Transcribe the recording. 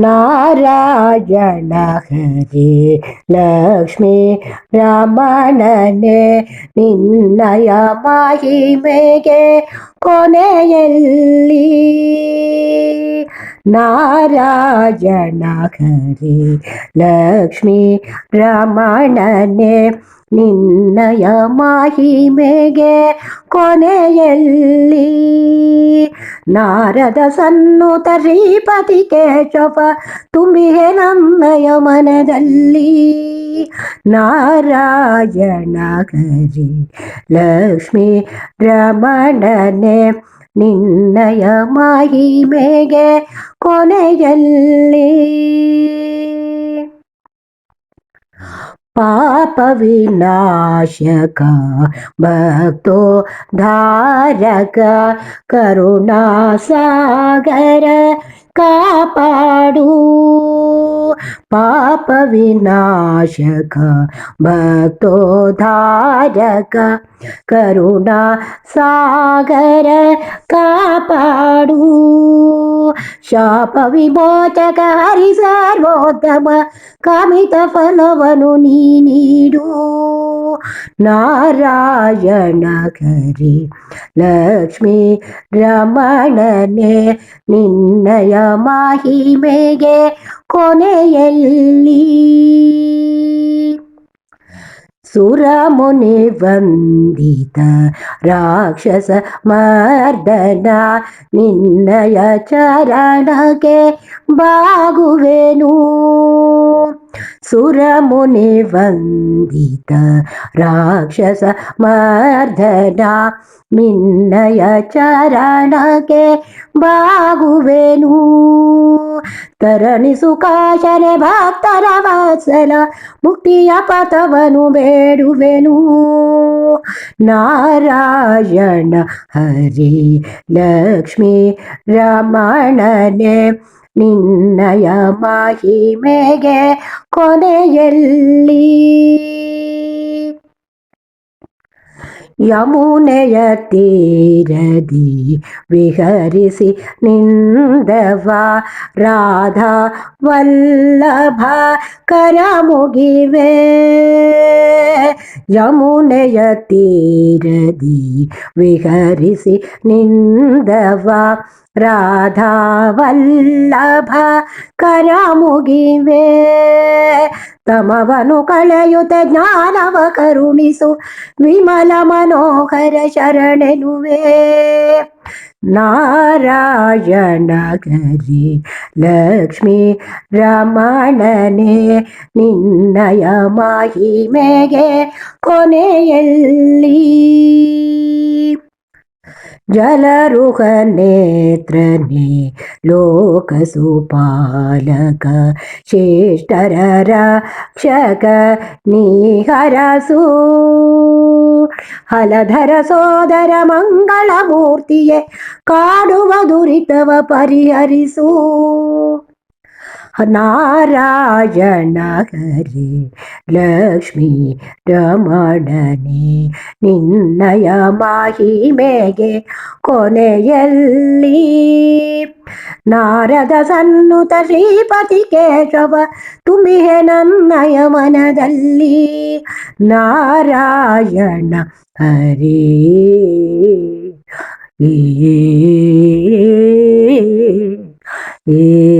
ನಾರಾಯಣ ಹರಿ ಲಕ್ಷ್ಮೀ ರಮಣನೆ ನಿನ್ನಯ ಮಹಿಮೆಗೆ ಕೊನೆಯಲ್ಲಿ ನಾರಾಯಣ ಹರಿ ಲಕ್ಷ್ಮೀ ರಮಣನೆ ನಿನ್ನಯ ಮಹಿಮೆಗೆ ಕೊನೆಯಲ್ಲಿ ನಾರದ ಸನ್ನು ತರೀಪತಿ ಕೇಶವ ತುಂಬಿಹೆ ನನ್ನಯ ಮನದಲ್ಲಿ. ನಾರಾಯಣ ಹರಿ ಲಕ್ಷ್ಮೀ ರಮಣನೆ ನಿನ್ನಯ ಮಹಿಮೆಗೆ ಕೊನೆಯಲ್ಲಿ ಪಾಪ ವಿನಾಶಕ ಭಕ್ತೋ ಧಾರಕ ಕರುಣಾ ಸಾಗರ ಕಾಪಾಡು. పాప వినాశక భక్తోధారక కరుణా సాగర కాపాడు. శాప విమోచక హరి సర్వోత్తమ కమిత ఫలవను నీ నీడు. నారాయణ కరి ಲಕ್ಷ್ಮೀ ರಮಣನೆ ನಿನ್ನಯ ಮಹಿಮೆಗೆ ಕೊನೆಯಲ್ಲಿ. ಸುರಮುನಿ ವಂದಿತ ರಾಕ್ಷಸ ಮರ್ದನ ನಿನ್ನಯ ಚರಣಕ್ಕೆ ಬಾಗುವೆನು. ಸುರಮುನಿ ವಂದಿತ ರಾಕ್ಷಸ ಮರ್ದನ ನಿನ್ನಯ ಚರಣಕ್ಕೆ ಬಾಗುವೆನು ತರಣಿಸು ಕಾಶನೆ ಭಕ್ತರ ವಾತ್ಸಲ ಮುಕ್ತಿಯ ಪಥವನು ಬೇಡುವೆನು ನಾರಾಯಣ ಹರಿ ಲಕ್ಷ್ಮೀ ರಮಣನೆ ನಿನ್ನಯ ಮಹಿಮೆಗೆ ಕೊನೆಯಲ್ಲಿ. ಯಮುನೆಯ ತೀರದಿ ವಿಹರಿಸಿ ನಿಂದವ ರಾಧಾ ವಲ್ಲಭ ಕರ ಮುಗಿವೆ ಯಮುನೆಯ ತೀರದಿ ವಿಹರಿಸಿ ನಿಂದವ ರಾಧಾ ವಲ್ಲಭ ಕರ ಮುಗಿವೆ ತಮವನು ಕಳೆಯುತ ಜ್ಞಾನವ ಕರುಣಿಸು ವಿಮಲ ಮನೋಹರ ಶರಣೆನುವೆ. ನಾರಾಯಣಗರಿ ಲಕ್ಷ್ಮೀ ರಮಣನೆ ನಿನ್ನಯ ಮಹಿಮೆಗೆ ಕೊನೆಯಲ್ಲಿ. ಜಲರುಹ ನೇತ್ರನೆ ಲೋಕಸುಪಾಲಕ ಶ್ರೇಷ್ಠರ ರಕ್ಷಕ ನೀಹರಸು ಹಲಧರ ಸೋದರ ಮಂಗಳ ಮೂರ್ತಿಯೇ ಕಾಡುವ ದುರಿತವ ಪರಿಹರಿಸು ನಾರಾಯಣ ಹರಿ ಲಕ್ಷ್ಮೀ ರಮಣನೆ, ನಿನ್ನಯ ಮಾಹಿಮೆಗೆ ಕೊನೆಯಲ್ಲಿ ನಾರದ ಸನ್ನುತ ಶ್ರೀಪತಿ ಕೇಶವ, ತುಮಿಹೆ ನನ್ನಯ ಮನದಲ್ಲಿ ನಾರಾಯಣ ಹರಿ. ಏ